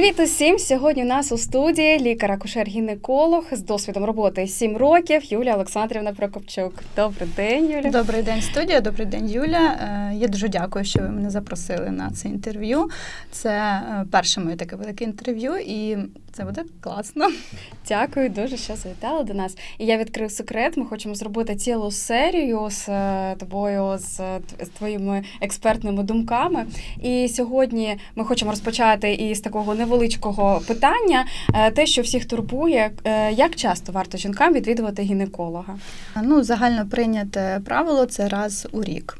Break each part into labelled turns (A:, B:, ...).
A: Привіт усім! Сьогодні у нас у студії лікар-акушер-гінеколог з досвідом роботи 7 років Юлія Олександрівна Прокопчук. Добрий день, Юля.
B: Добрий день, студія. Добрий день, Юля. Е, Я дуже дякую, що ви мене запросили на це інтерв'ю. Це е, перше моє таке велике інтерв'ю, і це буде класно.
A: Дякую дуже, що завітали до нас. І я відкрив секрет. Ми хочемо зробити цілу серію з е, тобою, з, твоїми експертними думками. І сьогодні ми хочемо розпочати із такого невеличкого питання: е, те, що всіх турбує, е, як часто варто жінкам відвідувати гінеколога?
B: Ну, загально прийняте правило це раз у рік.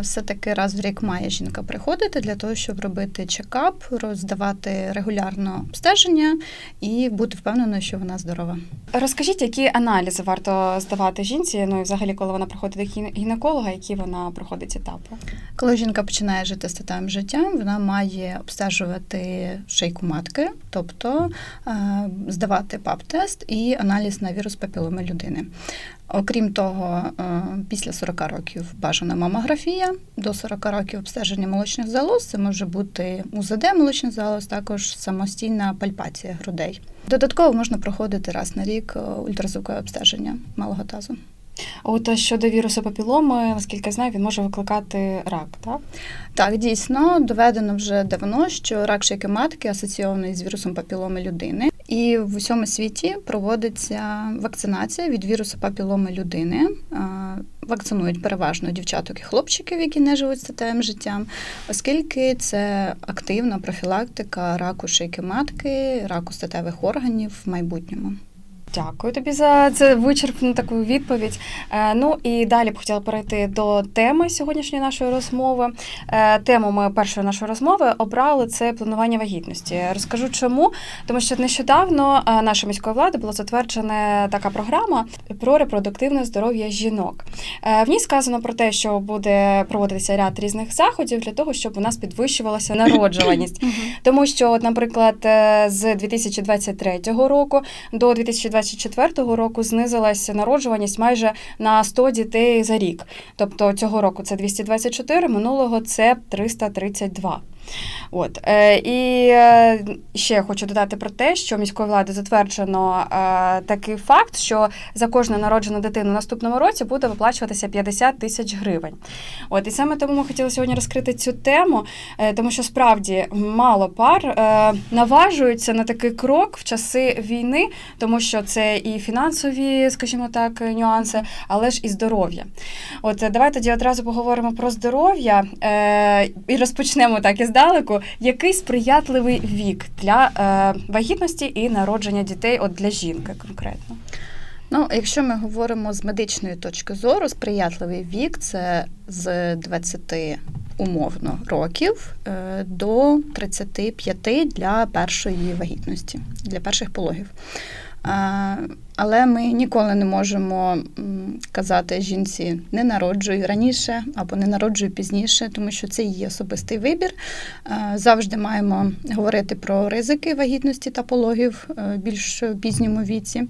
B: Все-таки раз в рік має жінка приходити для того, щоб робити чекап, роздавати регулярно обстеження і бути впевненою, що вона здорова.
A: Розкажіть, які аналізи варто здавати жінці? Ну і взагалі, коли вона приходить до гінеколога, які вона проходить етапи?
B: Коли жінка починає жити статевим життям, вона має обстежувати шийку матки, тобто е, здавати ПАП-тест і аналіз на вірус папіломи людини. Окрім того, е, після 40 років бажана мамографія, до 40 років обстеження молочних залоз, це може бути УЗД молочних залоз, також самостійна пальпація грудей. Додатково можна проходити раз на рік е, ультразвукове обстеження малого тазу.
A: От щодо вірусу папіломи, наскільки я знаю, він може викликати рак, так?
B: Так, дійсно доведено вже давно, що рак шийки матки асоційований з вірусом папіломи людини, і в усьому світі проводиться вакцинація від вірусу папіломи людини. Вакцинують переважно дівчаток і хлопчиків, які не живуть статевим життям, оскільки це активна профілактика раку шийки матки, раку статевих органів в майбутньому.
A: Дякую тобі за це вичерпну таку відповідь. Е, Ну і далі б хотіла перейти до теми сьогоднішньої нашої розмови. Е, Тему ми першої нашої розмови обрали це планування вагітності. Розкажу чому, тому що нещодавно е, нашою міською владою була затверджена така програма про репродуктивне здоров'я жінок. Е, В ній сказано про те, що буде проводитися ряд різних заходів для того, щоб у нас підвищувалася народжуваність. Тому що, от, наприклад, е, з 2023 року до 2024 року знизилася народжуваність майже на 100 дітей за рік. Тобто цього року це 224, минулого це 332. От е, і е, ще хочу додати про те, що міською владою затверджено е, такий факт, що за кожну народжену дитину наступному році буде виплачуватися 50 тисяч гривень. От і саме тому ми хотіли сьогодні розкрити цю тему, тому що справді мало пар наважуються на такий крок в часи війни, тому що це і фінансові, скажімо так, нюанси, але ж і здоров'я. От е, давай тоді одразу поговоримо про здоров'я і розпочнемо так іздалеку. Який сприятливий вік для е, вагітності і народження дітей, от для жінки конкретно?
B: Ну, якщо ми говоримо з медичної точки зору, сприятливий вік це з 20 умовно років е, до 35 для першої вагітності, для перших пологів. Е, Але ми ніколи не можемо казати жінці не народжуй раніше або не народжуй пізніше, тому що це її особистий вибір. Е, Завжди маємо говорити про ризики вагітності та пологів е, більш в пізньому віці.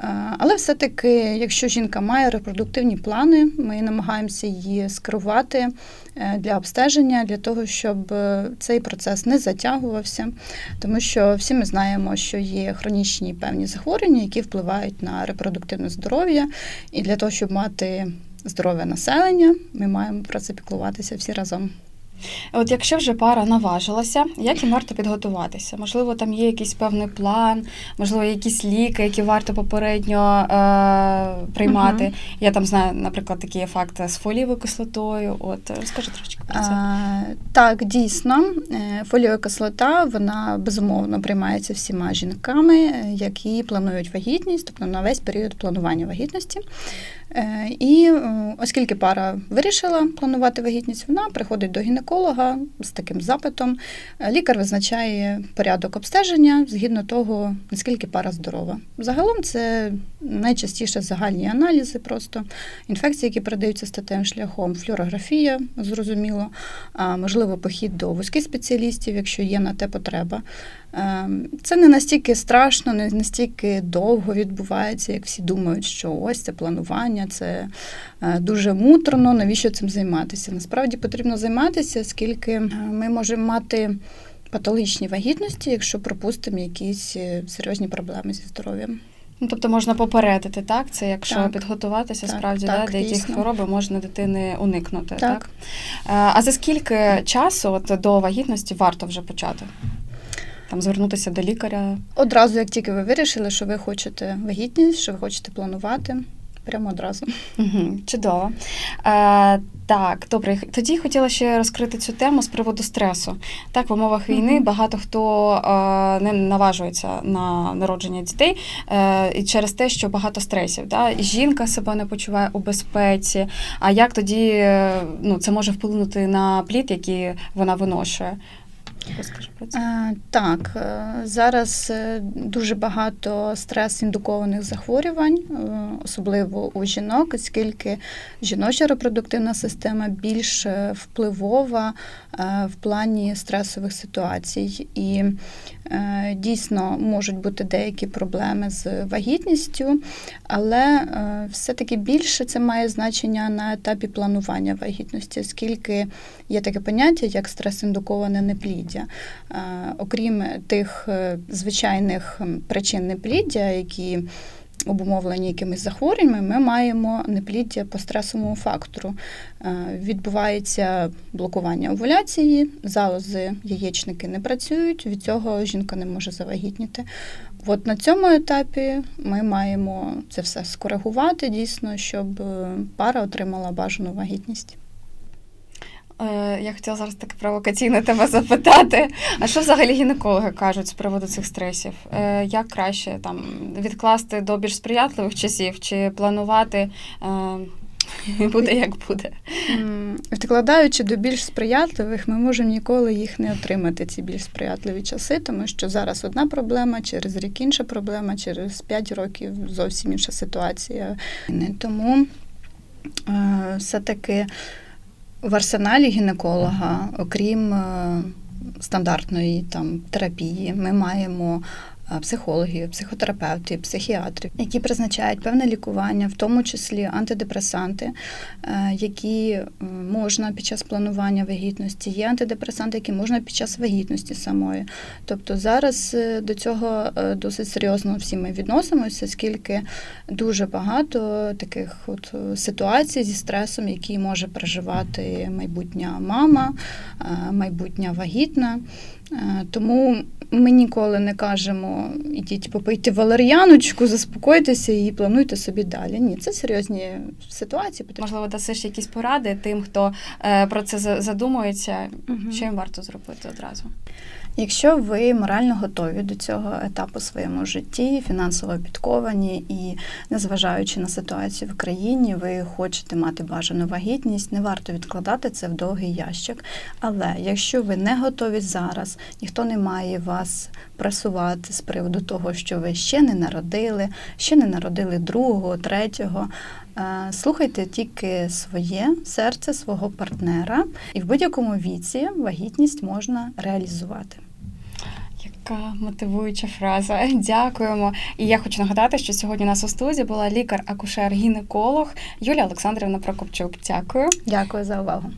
B: Е, Але все-таки, якщо жінка має репродуктивні плани, ми намагаємося її скерувати е, для обстеження, для того, щоб е, цей процес не затягувався, тому що всі ми знаємо, що є хронічні певні захворювання, які впливають на репродуктивне здоров'я, і для того, щоб мати здорове населення, ми маємо про це піклуватися всі разом.
A: От якщо вже пара наважилася, як їм варто підготуватися? Можливо, там є якийсь певний план, можливо, якісь ліки, які варто попередньо е, приймати.
B: Мгм.
A: Я там знаю, наприклад, такий факт з фолієвою кислотою. От розкажи трошки про це.
B: А, так, дійсно, е, фоліова кислота вона безумовно приймається всіма жінками, е, які планують вагітність, тобто на весь період планування вагітності. Е, І оскільки пара вирішила планувати вагітність, вона приходить до гінеколога з таким запитом. Лікар визначає порядок обстеження згідно того, наскільки пара здорова. Загалом це найчастіше загальні аналізи, просто інфекції, які передаються статевим шляхом, флюорографія, зрозуміло, можливо, похід до вузьких спеціалістів, якщо є на те потреба. Ем, Це не настільки страшно, не настільки довго відбувається, як всі думають, що ось це планування, це е, дуже муторно, навіщо цим займатися? Насправді потрібно займатися, оскільки е, ми можемо мати патологічні вагітності, якщо пропустимо якісь е, серйозні проблеми зі здоров'ям.
A: Ну, тобто можна попередити, так? Це якщо
B: Так.
A: підготуватися,
B: Так,
A: справді
B: так,
A: да,
B: дійсно.
A: хвороби можна дитини уникнути. Так.
B: Так.
A: А за скільки часу от, до вагітності варто вже почати? Там звернутися до лікаря.
B: Одразу, як тільки ви вирішили, що ви хочете вагітність, що ви хочете планувати, прямо одразу.
A: Угу, чудово. Е, так, добре. Тоді хотіла ще розкрити цю тему з приводу стресу. Так, в умовах війни
B: Мгм.
A: багато хто е, не наважується на народження дітей е, і через те, що багато стресів. Да? І жінка себе не почуває у безпеці. А як тоді е, ну, це може вплинути на плід, який вона виношує? Розкажи про це.
B: Е, Так, е, зараз е, дуже багато стрес-індукованих захворювань, особливо у жінок, оскільки жіноча репродуктивна система більш впливова в плані стресових ситуацій. І дійсно можуть бути деякі проблеми з вагітністю, але все-таки більше це має значення на етапі планування вагітності, оскільки є таке поняття, як стрес-індуковане непліддя. Окрім тих е, звичайних причин непліддя, які обумовлені якимись захворюваннями, ми маємо непліддя по стресовому фактору. Відбувається блокування овуляції, залози яєчники не працюють, від цього жінка не може завагітніти. От на цьому етапі ми маємо це все скоригувати дійсно, щоб е, пара отримала бажану вагітність.
A: Е, Я хотіла зараз таке провокаційне тебе запитати. А що взагалі гінекологи кажуть з приводу цих стресів? Е, Як краще там відкласти до більш сприятливих часів чи планувати е, буде як буде?
B: Відкладаючи до більш сприятливих, ми можемо ніколи їх не отримати, ці більш сприятливі часи, тому що зараз одна проблема, через рік інша проблема, через 5 років зовсім інша ситуація. Тому все-таки в арсеналі гінеколога, окрім е, стандартної там, терапії, ми маємо психологів, психотерапевтів, психіатрів, які призначають певне лікування, в тому числі антидепресанти, е, які е, можна під час планування вагітності, є антидепресанти, які можна під час вагітності самої. Тобто зараз е, до цього е, досить серйозно всі ми відносимося, оскільки дуже багато таких от е, ситуацій зі стресом, які може переживати майбутня мама, е, майбутня вагітна. Е, Тому ми ніколи не кажемо ідіть попийте валер'яночку, заспокойтеся і плануйте собі далі. Ні, це серйозні ситуації.
A: Можливо, дасиш якісь поради тим, хто е, про це задумується,
B: Мгм.
A: що їм варто зробити одразу?
B: Якщо ви морально готові до цього етапу в своєму житті, фінансово підковані і незважаючи на ситуацію в країні, ви хочете мати бажану вагітність, не варто відкладати це в довгий ящик. Але якщо ви не готові зараз, ніхто не має вас пресувати приводу того, що ви ще не народили, ще не народили другого, третього. е, Слухайте тільки своє серце, свого партнера, і в будь-якому віці вагітність можна реалізувати.
A: Яка мотивуюча фраза. Дякуємо. І я хочу нагадати, що сьогодні у нас у студії була лікар-акушер-гінеколог Юлія Олександрівна Прокопчук. Дякую.
B: Дякую за увагу.